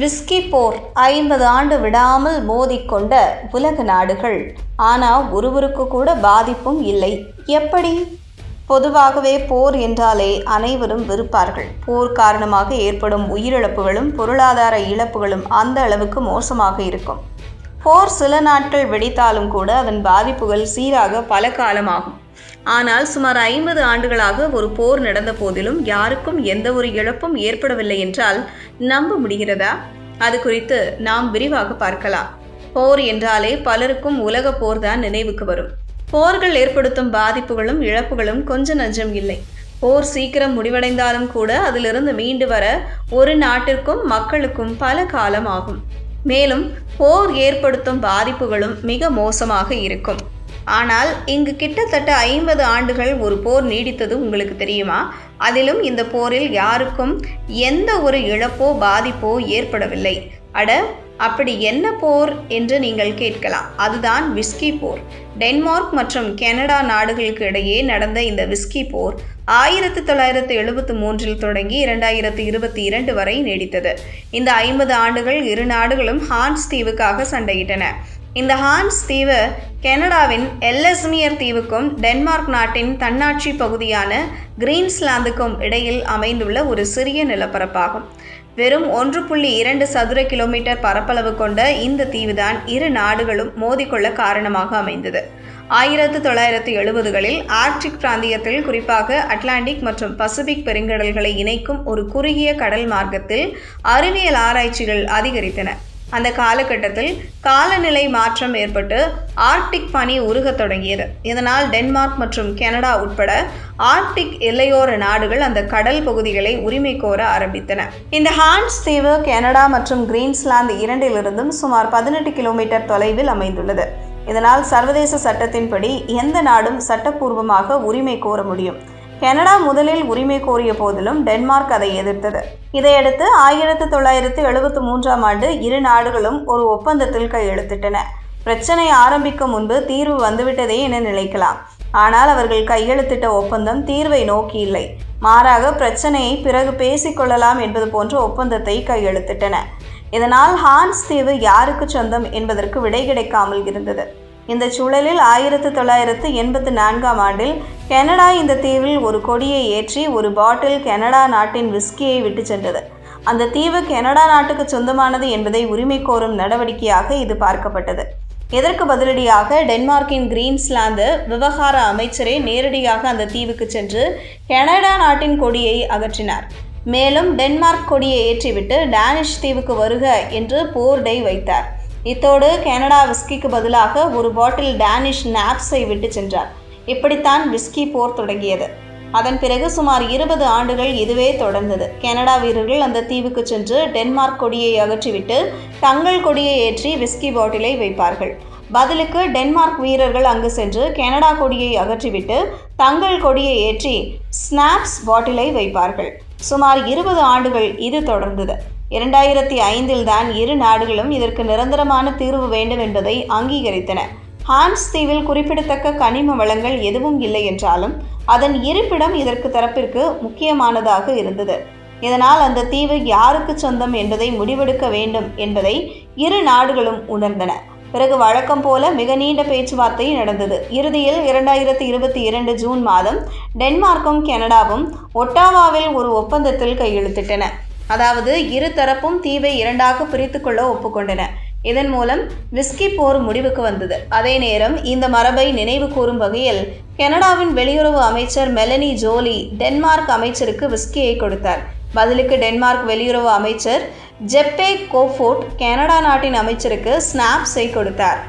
Whisky போர் ஐம்பது ஆண்டு விடாமல் மோதிக்கொண்ட உலக நாடுகள். ஆனால் ஒருவருக்கு கூட பாதிப்பும் இல்லை. எப்படி? பொதுவாகவே போர் என்றாலே அனைவரும் வெறுப்பார்கள். போர் காரணமாக ஏற்படும் உயிரிழப்புகளும் பொருளாதார இழப்புகளும் அந்த அளவுக்கு மோசமாக இருக்கும். போர் சில நாட்கள் வெடித்தாலும் கூட அதன் பாதிப்புகள் சீராக பல காலமாகும். ஆனால் சுமார் ஐம்பது ஆண்டுகளாக ஒரு போர் நடந்த போதிலும் யாருக்கும் எந்த ஒரு இழப்பும் ஏற்படவில்லை என்றால் நம்ப முடிகிறதா? அது குறித்து நாம் விரிவாக பார்க்கலாம். போர் என்றாலே பலருக்கும் உலக போர்தான் நினைவுக்கு வரும். போர்கள் ஏற்படுத்தும் பாதிப்புகளும் இழப்புகளும் கொஞ்ச நஞ்சம் இல்லை. போர் சீக்கிரம் முடிவடைந்தாலும் கூட அதிலிருந்து மீண்டு வர ஒரு நாட்டிற்கும் மக்களுக்கும் பல காலம் ஆகும். மேலும் போர் ஏற்படுத்தும் பாதிப்புகளும் மிக மோசமாக இருக்கும். ஆனால் இங்கு கிட்டத்தட்ட ஐம்பது ஆண்டுகள் ஒரு போர் நீடித்தது உங்களுக்கு தெரியுமா? அதிலும் இந்த போரில் யாருக்கும் எந்த ஒரு இழப்போ பாதிப்போ ஏற்படவில்லை. அட அப்படி என்ன போர் என்று நீங்கள் கேட்கலாம். அதுதான் விஸ்கி போர். டென்மார்க் மற்றும் கனடா நாடுகளுக்கு இடையே நடந்த இந்த விஸ்கி போர் ஆயிரத்தி தொள்ளாயிரத்தி எழுபத்தி மூன்றில் தொடங்கி இரண்டாயிரத்தி இருபத்தி இரண்டு வரை நீடித்தது. இந்த ஐம்பது ஆண்டுகள் இரு நாடுகளும் ஹான்ஸ் தீவுக்காக சண்டையிட்டன. இந்த ஹான்ஸ் தீவு கனடாவின் எல்லஸ்மியர் தீவுக்கும் டென்மார்க் நாட்டின் தன்னாட்சி பகுதியான கிரீன்ஸ்லாந்துக்கும் இடையில் அமைந்துள்ள ஒரு சிறிய நிலப்பரப்பாகும். வெறும் ஒன்று புள்ளி இரண்டு சதுர கிலோமீட்டர் பரப்பளவு கொண்ட இந்த தீவுதான் இரு நாடுகளும் மோதிக்கொள்ள காரணமாக அமைந்தது. ஆயிரத்து தொள்ளாயிரத்து எழுபதுகளில் ஆர்க்டிக் பிராந்தியத்தில் குறிப்பாக அட்லாண்டிக் மற்றும் பசிபிக் பெருங்கடல்களை இணைக்கும் ஒரு குறுகிய கடல் மார்க்கத்தில் அறிவியல் ஆராய்ச்சிகள் அதிகரித்தன. அந்த காலகட்டத்தில் காலநிலை மாற்றம் ஏற்பட்டு ஆர்க்டிக் பனி உருகத் தொடங்கியது. இதனால் டென்மார்க் மற்றும் கனடா உட்பட ஆர்க்டிக் எல்லையோர நாடுகள் அந்த கடல் பகுதிகளை உரிமை கோர ஆரம்பித்தன. இந்த ஹான்ஸ் தீவு கனடா மற்றும் கிரீன்ஸ்லாந்து இரண்டிலிருந்தும் சுமார் பதினெட்டு கிலோமீட்டர் தொலைவில் அமைந்துள்ளது. இதனால் சர்வதேச சட்டத்தின்படி எந்த நாடும் சட்டப்பூர்வமாக உரிமை கோர முடியும். கனடா முதலில் உரிமை கோரிய போதிலும் டென்மார்க் அதை எதிர்த்தது. இதையடுத்து ஆயிரத்து தொள்ளாயிரத்து எழுபத்து மூன்றாம் ஆண்டு இரு நாடுகளும் ஒரு ஒப்பந்தத்தில் கையெழுத்திட்டன. பிரச்சனை ஆரம்பிக்கும் முன்பு தீர்வு வந்துவிட்டதே என நினைக்கலாம். ஆனால் அவர்கள் கையெழுத்திட்ட ஒப்பந்தம் தீர்வை நோக்கி இல்லை. மாறாக பிரச்சனையை பிறகு பேசிக்கொள்ளலாம் என்பது போன்ற ஒப்பந்தத்தை கையெழுத்திட்டன. இதனால் ஹான்ஸ் தீவு யாருக்கு சொந்தம் என்பதற்கு விடை கிடைக்காமல் இருந்தது. இந்த சூழலில் ஆயிரத்து தொள்ளாயிரத்து எண்பத்து நான்காம் ஆண்டில் கனடா இந்த தீவில் ஒரு கொடியை ஏற்றி ஒரு பாட்டில் கனடா நாட்டின் விஸ்கியை விட்டு சென்றது. அந்த தீவு கனடா நாட்டுக்கு சொந்தமானது என்பதை உரிமை கோரும் நடவடிக்கையாக இது பார்க்கப்பட்டது. இதற்கு பதிலடியாக டென்மார்க்கின் கிரீன்ஸ்லாந்து விவகார அமைச்சரே நேரடியாக அந்த தீவுக்கு சென்று கனடா நாட்டின் கொடியை அகற்றினார். மேலும் டென்மார்க் கொடியை ஏற்றிவிட்டு டேனிஷ் தீவுக்கு வருக என்று போர்டை வைத்தார். இத்தோடு கனடா விஸ்கிக்கு பதிலாக ஒரு பாட்டில் டேனிஷ் நாப்ஸை விட்டு சென்றார். இப்படித்தான் விஸ்கி போர் தொடங்கியது. அதன் பிறகு சுமார் இருபது ஆண்டுகள் இதுவே தொடர்ந்தது. கனடா வீரர்கள் அந்த தீவுக்கு சென்று டென்மார்க் கொடியை அகற்றிவிட்டு தங்கள் கொடியை ஏற்றி விஸ்கி பாட்டிலை வைப்பார்கள். பதிலுக்கு டென்மார்க் வீரர்கள் அங்கு சென்று கனடா கொடியை அகற்றிவிட்டு தங்கள் கொடியை ஏற்றி ஸ்னாப்ஸ் பாட்டிலை வைப்பார்கள். சுமார் இருபது ஆண்டுகள் இது தொடர்ந்தது. இரண்டாயிரத்தி ஐந்தில் தான் இரு நாடுகளும் இதற்கு நிரந்தரமான தீர்வு வேண்டும் என்பதை அங்கீகரித்தன. ஹான்ஸ் தீவில் குறிப்பிடத்தக்க கனிம வளங்கள் எதுவும் இல்லை என்றாலும் அதன் இருப்பிடம் இதற்கு தரப்பிற்கு முக்கியமானதாக இருந்தது. இதனால் அந்த தீவு யாருக்கு சொந்தம் என்பதை முடிவெடுக்க வேண்டும் என்பதை இரு நாடுகளும் உணர்ந்தன. பிறகு வழக்கம் போல மிக நீண்ட பேச்சுவார்த்தை நடந்தது. இறுதியில் இரண்டாயிரத்தி இருபத்தி இரண்டு ஜூன் மாதம் டென்மார்க்கும் கனடாவும் ஒட்டாவாவில் ஒரு ஒப்பந்தத்தில் கையெழுத்திட்டன. அதாவது இரு தரப்பும் தீவை இரண்டாக பிரித்துக்கொள்ள ஒப்புக்கொண்டன. இதன் மூலம் விஸ்கி போர் முடிவுக்கு வந்தது. அதே நேரம் இந்த மரபை நினைவு கூறும் வகையில் கனடாவின் வெளியுறவு அமைச்சர் மெலனி ஜோலி டென்மார்க் அமைச்சருக்கு விஸ்கியை கொடுத்தார். பதிலுக்கு டென்மார்க் வெளியுறவு அமைச்சர் ஜெப்பே கோஃபோர்ட் கனடா நாட்டின் அமைச்சருக்கு ஸ்னாப்ஸை கொடுத்தார்.